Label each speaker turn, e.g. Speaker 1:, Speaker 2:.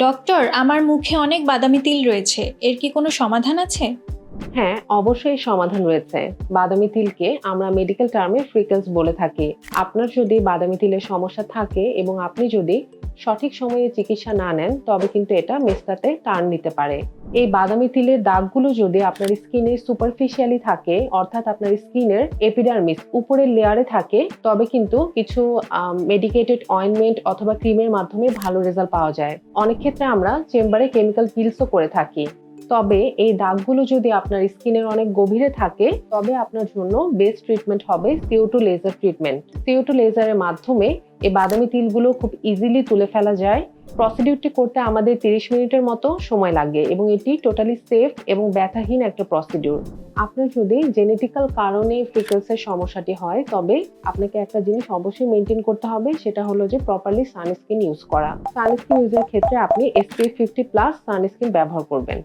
Speaker 1: Doctor, আমার মুখে অনেক বাদামি তিল রয়েছে। এর কি কোনো সমাধান আছে?
Speaker 2: হ্যাঁ অবশ্যই সমাধান রয়েছে। বাদামি তিলকে আমরা মেডিকেল টার্মে ফ্রিকেন্স বলে থাকি। আপনার যদি বাদামি তিলের সমস্যা থাকে এবং আপনি যদি সঠিক সময়ে চিকিৎসা না নেন, তবে কিন্তু এটা মেস্তাতে টার্ন নিতে পারে। এই বাদামি তিলের দাগগুলো যদি আপনার স্কিনে সুপারফিশিয়ালি থাকে, অর্থাৎ আপনার স্কিনের এপিডার্মিস উপরের লেয়ারে থাকে, তবে কিন্তু কিছু মেডিকেটেড অয়েনমেন্ট অথবা ক্রিমের মাধ্যমে ভালো রেজাল্ট পাওয়া যায়। অনেক ক্ষেত্রে আমরা চেম্বারে কেমিক্যাল পিলসও করে থাকি। তবে এই দাগগুলো যদি আপনার স্কিনের অনেক গভীরে থাকে, তবে আপনার জন্য বেস্ট ট্রিটমেন্ট হবে CO two laser treatment CO two লেজারের মাধ্যমে এই বাদামি তিলগুলো খুব ইজিলি তুলে ফেলা যায়। প্রসিডিউরটি করতে আমাদের 30 মিনিটের মতো সময় লাগে এবং এটি টোটালি সেফ এবং ব্যথাহীন একটা প্রসিডিউর আপনার যদি জেনেটিক্যাল কারণে ফ্রিকোয়েন্সের সমস্যাটি হয়, তবে আপনাকে একটা জিনিস অবশ্যই মেনটেন করতে হবে, সেটা হলো যে প্রপারলি সানস্ক্রিন ইউজ করা। সানস্ক্রিন ইউজের ক্ষেত্রে আপনি এসপিএফ ফিফটি প্লাস সানস্ক্রিন ব্যবহার করবেন।